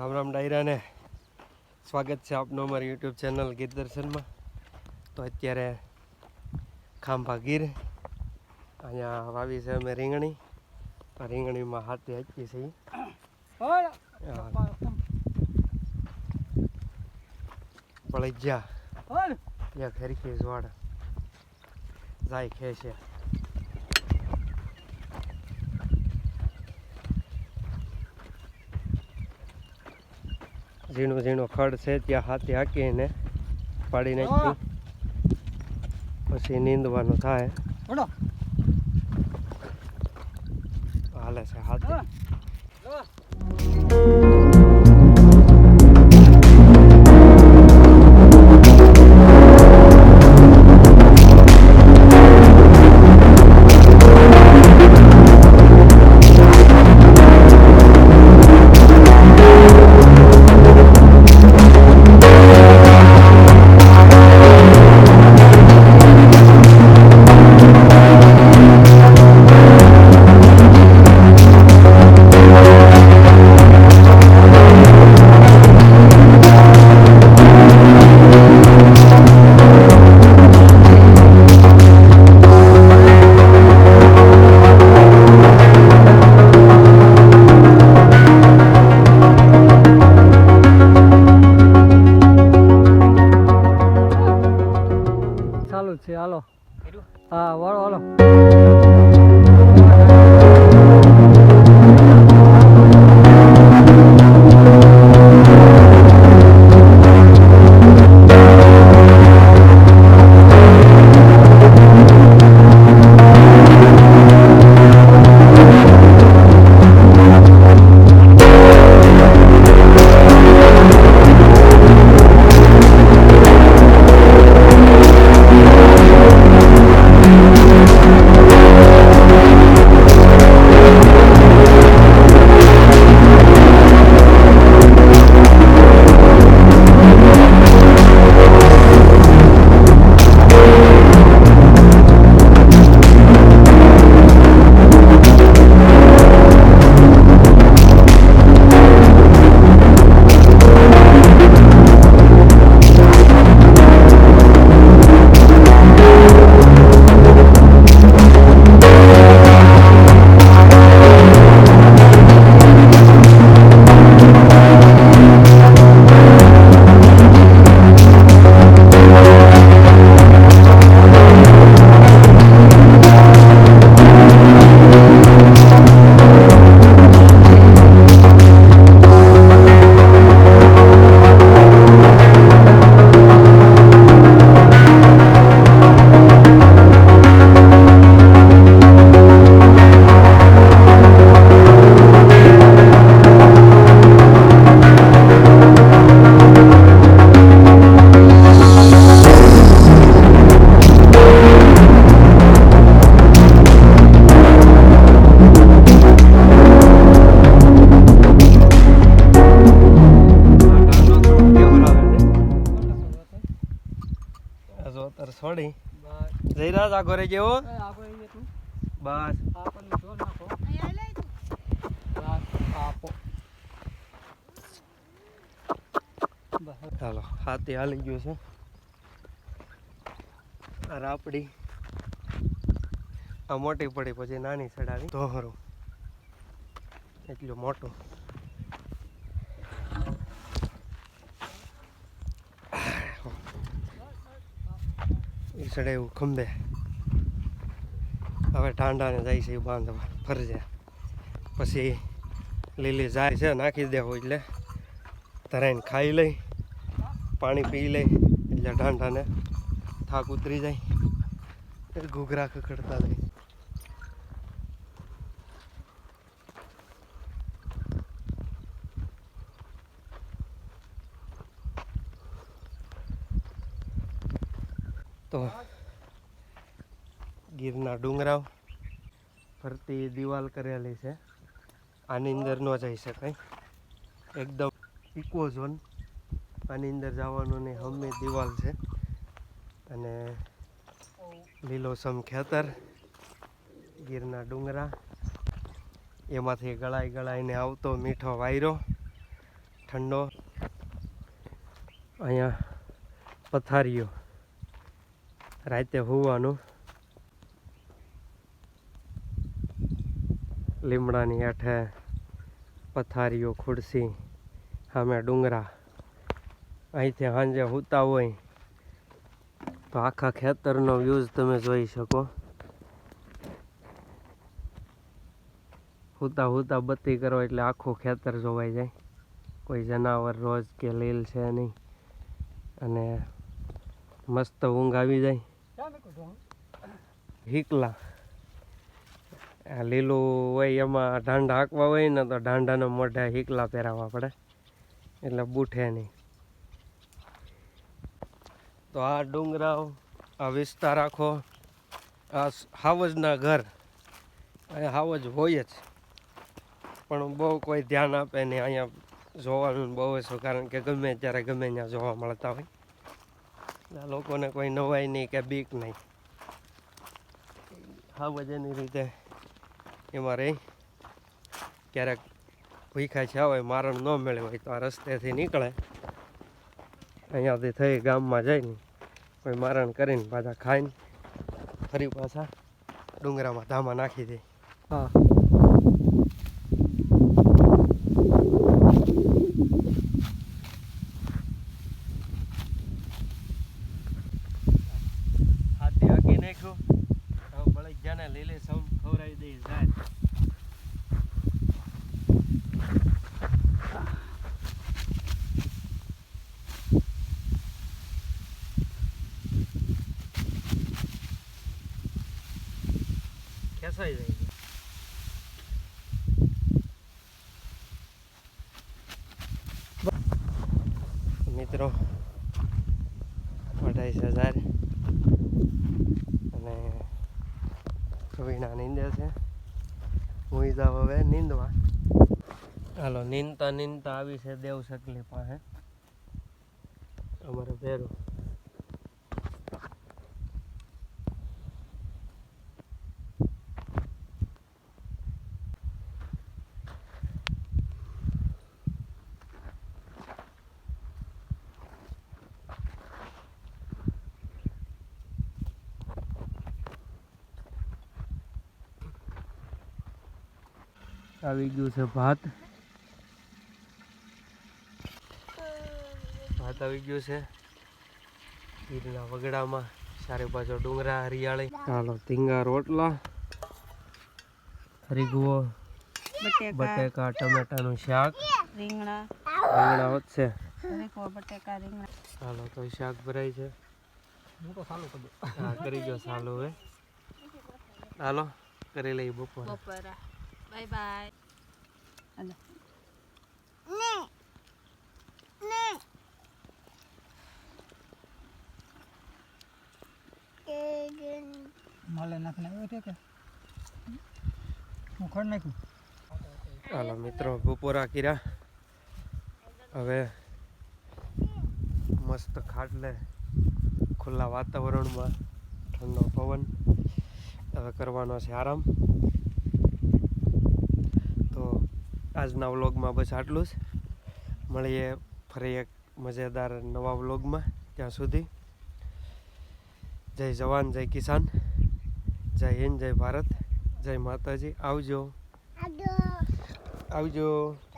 રામ રામ ડાયરાને. સ્વાગત છે આપનું અમારી યુટ્યુબ ચેનલ ગીર દર્શનમાં. તો અત્યારે ખાંભા ગીર. અહીંયા વાવી છે અમે રીંગણી. રીંગણીમાં હાથે હાચી છે. ઈ. આ પળી ગયા એક હરખી જોડ જાય ખેશે ઝીણું ઝીણું ખડ છે ત્યાં હાથે હાકીને પાડી નાખી. પછી નીંદવાનું થાય. હાલે છે હાથે. જો જઈ રહ્યા જયરાજ આ ઘરે જેવો બસ. ચાલો હાથી હાલી ગયું છે. આ રાપડી. આ મોટી પડી પછી નાની ચડાવી. દોહરું એટલું મોટું. એ ચડે એવું ખંભે. હવે ટાંડાને જાય છે એ બાંધવા ફરજે. પછી લીલી જાય છે, નાખી દેવું એટલે ધરાઈને ખાઈ લઈ, પાણી પી લઈ, એટલે ઢાંઢાને થાક ઉતરી જાય. ઘૂઘરા કકડતા જાય. તો ગીરના ડુંગરાવ ફરતી દિવાલ કરેલી છે. આની અંદર ન જઈ શકાય. એકદમ ઇકો ઝોન આની અંદર જવાનું ને હમે દિવાલ છે. અને લીલોસમ ખેતર, ગીરના ડુંગરા. એમાંથી ગળાઈ ગળાઈને આવતો મીઠો વાયરો, ઠંડો. અહીંયા પથારીઓ. રાતે હોવાનું. લીમડાની હેઠે પથારીઓ ખુરશી, સામે ડુંગરા. અહીંથી સાંજે સૂતા હોય તો આખા ખેતરનો વ્યૂઝ તમે જોઈ શકો. હુતા હુતા બત્તી કરો એટલે આખું ખેતર જોવાઈ જાય. કોઈ જનાવર રોજ કે લીલ છે નહીં. અને મસ્ત ઊંઘ આવી જાય. હિકલા. આ લીલું હોય એમાં ઢાંડા હાંકવા હોય ને તો ઢાંડાના મોઢા હિકલા પહેરાવવા પડે. એટલે બૂઠે નહીં. તો આ ડુંગરાઓ, આ વિસ્તાર આખો, આ હાવજના ઘર. અહીંયા હાવજ હોય જ. પણ બહુ કોઈ ધ્યાન આપે નહીં. અહીંયા જોવાનું બહુ જ કારણ કે ગમે ત્યારે ગમે ત્યાં જોવા મળતા હોય. લોકોને કોઈ નવાઈ નહીં કે બીક નહીં. હા એની રીતે એમાં રહી. ક્યારેક ભૂખા છે, હોય, મારણ ન મળે હોય તો આ રસ્તેથી નીકળે. અહીંયાથી થઈ ગામમાં જઈને કોઈ મારણ કરીને પાછા ખાઈને ફરી પાછા ડુંગરામાં ધામા નાખી દે. હા હાથી હાકી નાખ્યું હવે બળી જાને લીલે સમ ખવડાવી દઈ જાય ખેંચાઈ જાય. મિત્રો અઢાઈસ હજાર. અને વીણા નીંદે છે. હું જાવ હવે નીંદવા. હાલો નીંદતા નીંદતા આવી છે દેવ સકલી પાસે. અમારે ભેરું આવી ગયું છે ભાત. ભાત આવી ગયું છે. ગીરના વગડામાં ચારે બાજુ ડુંગરા હરિયાળી. ચાલો તીંગા રોટલા. રીગવો બટેકા ટમેટાનું શાક. રીંગણા. રીંગણા વધશે. બટેકા રીંગણા. ચાલો તો શાક ભરાય છે. હું તો ચાલુ કરી હા કરી ગયો સાલું હવે. ચાલો કરી લઈ બપોર. બપોરા. બાય બાય હાલો માલે નાખીને આવ્યો છે કે હું ખડ નાખ્યું હાલો મિત્રો બપોરા કીરા હવે મસ્ત ખાટલે ખુલ્લા વાતાવરણમાં ઠંડો પવન હવે કરવાનો છે આરામ તો આજના વ્લોગમાં બસ આટલું જ. મળીએ ફરી એક મજેદાર નવા વ્લોગમાં. ત્યાં સુધી જય જવાન જય કિસાન જય હિન્દ જય ભારત જય માતાજી. આવજો. આવજો.